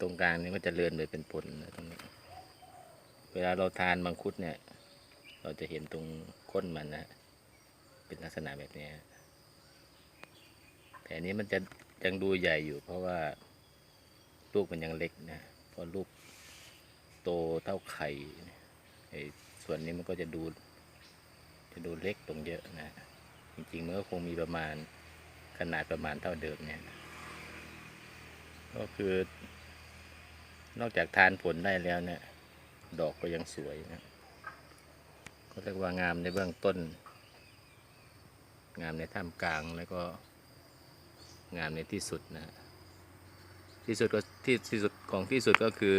ตรงกลางนี่ก็จะเลื่อนเลยเป็นผลนะตรงนี้ เวลาเราทานมังคุดเนี่ย เราจะเห็นตรงก้นมันนะ เป็นลักษณะแบบนี้แต่อันนี้มันจะยังดูใหญ่อยู่ เพราะว่าลูกมันยังเล็กนะเพราะลูกโตเท่าไข่ไอ้ส่วนนี้มันก็จะดูจะดูเล็กตรงเยอะนะ จริงๆมันก็คงมีประมาณขนาดประมาณเท่าเดิมเนี่ย ก็คือ นอกจากทานผลได้แล้วเนี่ย ดอกก็ยังสวยนะก็เรียกว่างามในเบื้องต้น งามในท่ามกลางแล้วก็งามในที่สุดนะฮะที่สุดก็ที่ที่สุดของที่สุดก็คือ